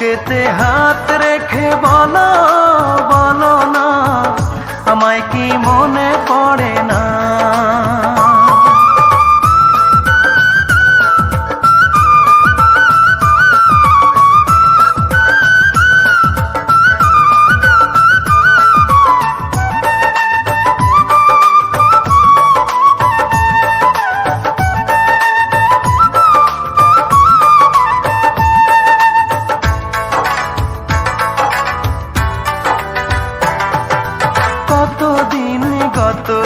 বুকেতে হাত রেখে বলো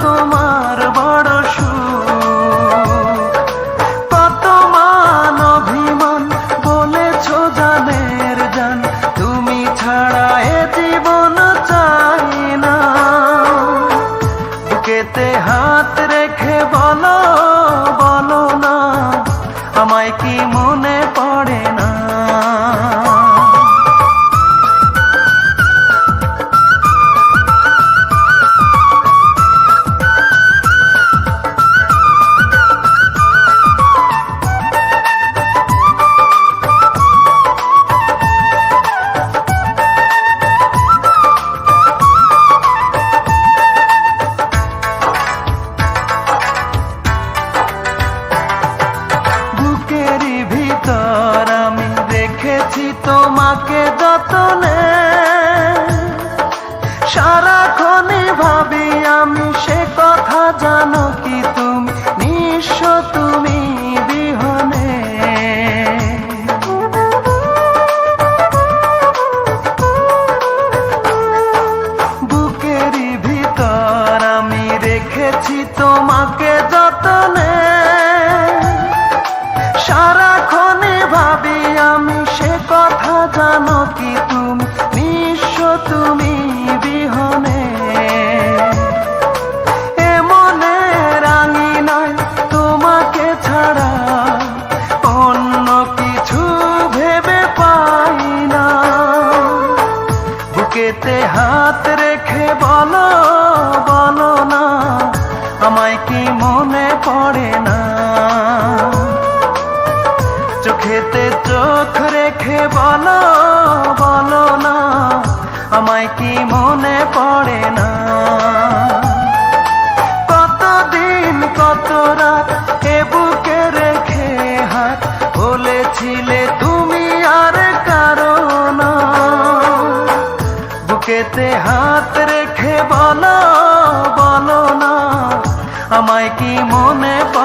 তোমার তোমাকে যতনে সারাক্ষণই ভাবি আমি সে কথা জানো কি তুমি? নিঃস্ব তুমি বিহনে। বুকেরই ভিতর আমি রেখেছি তোমাকে যতনে। কথা জানো কি তুমি? নিঃস্ব তুমি বিহনে। এমনে রাঙি নয় তোমাকে ছাড়া। অন্য কিছু ভেবে পাই না। বুকেতে হাত রেখে বলো বলো না। আমায় কি মনে পড়ে না? রেখে বলো বলো না, আমায় কি মনে পড়ে না? কতদিন, কত রাত এ বুকে রেখে হাত বলেছিলে তুমি আর কারও না বুকেতে হাত রেখে বলো বলো না, আমায় কি মনে পড়ে